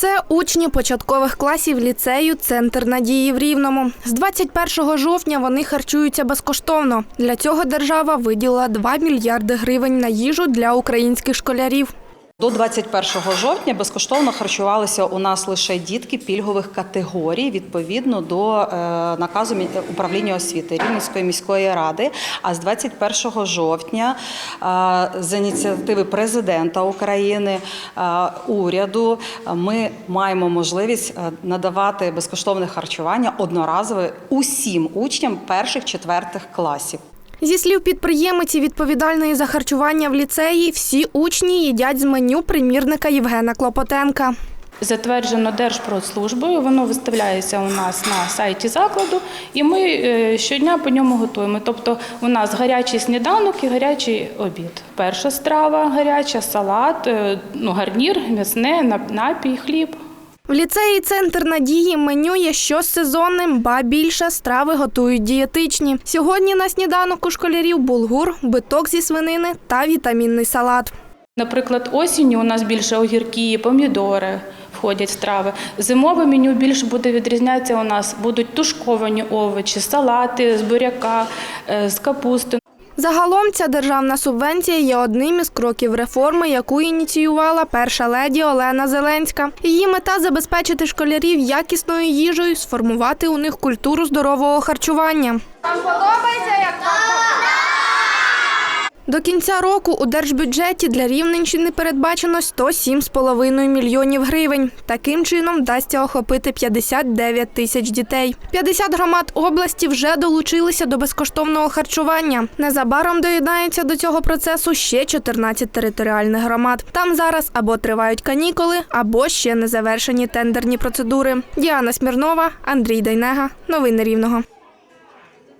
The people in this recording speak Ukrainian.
Це учні початкових класів ліцею Центр надії в Рівному. З 21 жовтня вони харчуються безкоштовно. Для цього держава виділила 2 мільярди гривень на їжу для українських школярів. До 21 жовтня безкоштовно харчувалися у нас лише дітки пільгових категорій відповідно до е, наказу управління освіти Рівненської міської ради. А з 21 жовтня е, з ініціативи президента України, е, уряду, ми маємо можливість надавати безкоштовне харчування одноразове усім учням перших четвертих класів. Зі слів підприємиці відповідальної за харчування в ліцеї, всі учні їдять з меню примірника Євгена Клопотенка. Затверджено Держпродслужбою, воно виставляється у нас на сайті закладу, і ми е, щодня по ньому готуємо. Тобто у нас гарячий сніданок і гарячий обід. Перша страва гаряча, салат, е, ну, гарнір, м'ясне, нап- напій, хліб. В ліцеї Центр надії меню є щосезонним, ба більше страви готують дієтичні. Сьогодні на сніданок у школярів булгур, биток зі свинини та вітамінний салат. Наприклад, осінню у нас більше огірки, помідори входять в страви. Зимове меню більше буде відрізнятися. У нас будуть тушковані овочі, салати з буряка, е, з капусти. Загалом ця державна субвенція є одним із кроків реформи, яку ініціювала перша леді Олена Зеленська. Її мета забезпечити школярів якісною їжею, сформувати у них культуру здорового харчування. Вам подобається як до кінця року у держбюджеті для Рівненщини передбачено 107,5 мільйонів гривень. Таким чином вдасться охопити 59 тисяч дітей. 50 громад області вже долучилися до безкоштовного харчування. Незабаром доєднається до цього процесу ще 14 територіальних громад. Там зараз або тривають канікули, або ще не завершені тендерні процедури. Діана Смірнова, Андрій Дайнега. Новини Рівного.